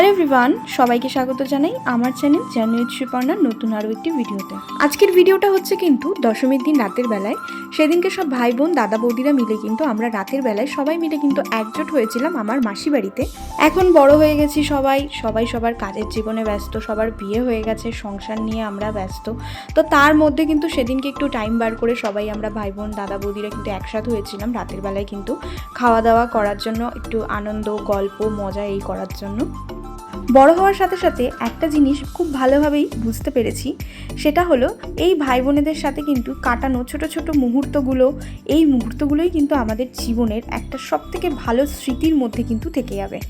Hello everyone, সবাইকে স্বাগত জানাই আমার চ্যানেল জানুয়ারি সুপর্ণার নতুন আরও একটি ভিডিওতে। আজকের ভিডিওটা হচ্ছে কিন্তু দশমীর দিন রাতের বেলায়। সেদিনকে সব ভাই বোন, দাদা বৌদিরা মিলে কিন্তু আমরা রাতের বেলায় সবাই মিলে কিন্তু একজোট হয়েছিলাম আমার মাসি বাড়িতে। এখন বড় হয়ে গেছি সবাই সবাই সবার কাজের জীবনে ব্যস্ত, সবার বিয়ে হয়ে গেছে, সংসার নিয়ে আমরা ব্যস্ত। তো তার মধ্যে কিন্তু সেদিনকে একটু টাইম বার করে সবাই আমরা ভাই বোন, দাদা বৌদিরা কিন্তু একসাথে হয়েছিলাম রাতের বেলায় কিন্তু। খাওয়া দাওয়া করার জন্য, একটু আনন্দ, গল্প, মজা এই করার জন্য। বড় হওয়ার সাথে সাথে একটা জিনিস খুব ভালোভাবেই বুঝতে পেরেছি, সেটা হলো এই ভাই বোনেদের সাথে কিন্তু কাটানো ছোট ছোট মুহূর্তগুলো, এই মুহূর্তগুলোই কিন্তু আমাদের জীবনের একটা সবথেকে ভালো স্মৃতির মধ্যে কিন্তু থেকে যাবে।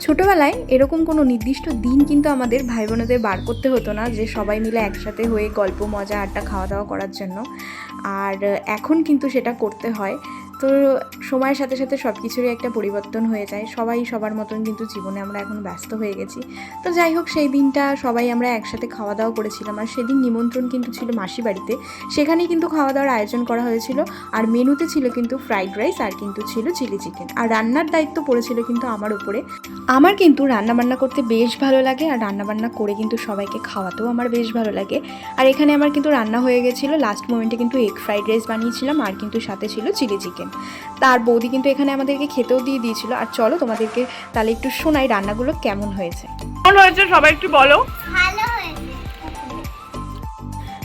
ছোটোবেলায় এরকম কোনো নির্দিষ্ট দিন কিন্তু আমাদের ভাই বোনেদের বার করতে হতো না, যে সবাই মিলে একসাথে হয়ে গল্প, মজা, আড্ডা, খাওয়া দাওয়া করার জন্য। আর এখন কিন্তু সেটা করতে হয়। তো সময়ের সাথে সাথে সব কিছুরই একটা পরিবর্তন হয়ে যায়। সবাই সবার মতন কিন্তু জীবনে আমরা এখন ব্যস্ত হয়ে গেছি। তো যাই হোক, সেই দিনটা সবাই আমরা একসাথে খাওয়া দাওয়া করেছিলাম আর সেদিন নিমন্ত্রণ কিন্তু ছিল মাসি বাড়িতে। সেখানেই কিন্তু খাওয়া দাওয়ার আয়োজন করা হয়েছিল আর মেনুতে ছিল কিন্তু ফ্রাইড রাইস আর কিন্তু ছিল চিলি চিকেন। আর রান্নার দায়িত্ব পড়েছিল কিন্তু আমার উপরে। আমার কিন্তু রান্নাবান্না করতে বেশ ভালো লাগে আর রান্নাবান্না করে কিন্তু সবাইকে খাওয়াতেও আমার বেশ ভালো লাগে। আর এখানে আমার কিন্তু রান্না হয়ে গেছিল, লাস্ট মোমেন্টে কিন্তু এগ ফ্রাইড রাইস বানিয়েছিলাম আর কিন্তু সাথে ছিল চিলি চিকেন। তার বৌদি কিন্তু এখানে আমাদেরকে খেতেও দিয়ে দিয়েছিল। আর চলো তোমাদেরকে তাহলে একটু শোনাই রান্নাগুলো কেমন হয়েছে। কেমন হয়েছে সবাই একটু বলো। ভালো হয়েছে।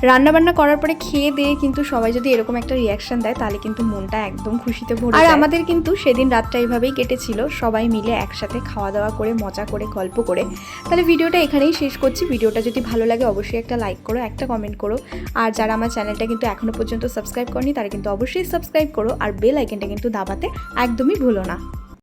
রান্না বান্না করার পরে খেয়ে দিয়ে কিন্তু সবাই যদি এরকম একটা রিয়াকশন দেয় তাহলে কিন্তু মনটা একদম খুশিতে ভরে আর আমাদের কিন্তু সেদিন রাতটা এইভাবেই কেটেছিল সবাই মিলে একসাথে খাওয়া দাওয়া করে মজা করে গল্প করে। তাহলে ভিডিওটা এখানেই শেষ করছি। ভিডিওটা যদি ভালো লাগে অবশ্যই একটা লাইক করো একটা কমেন্ট করো। আর যারা আমার চ্যানেলটা কিন্তু এখনও পর্যন্ত সাবস্ক্রাইব করনি তারা কিন্তু অবশ্যই সাবস্ক্রাইব করো। আর বেল আইকনটা কিন্তু দাবাতে একদমই ভুলো না।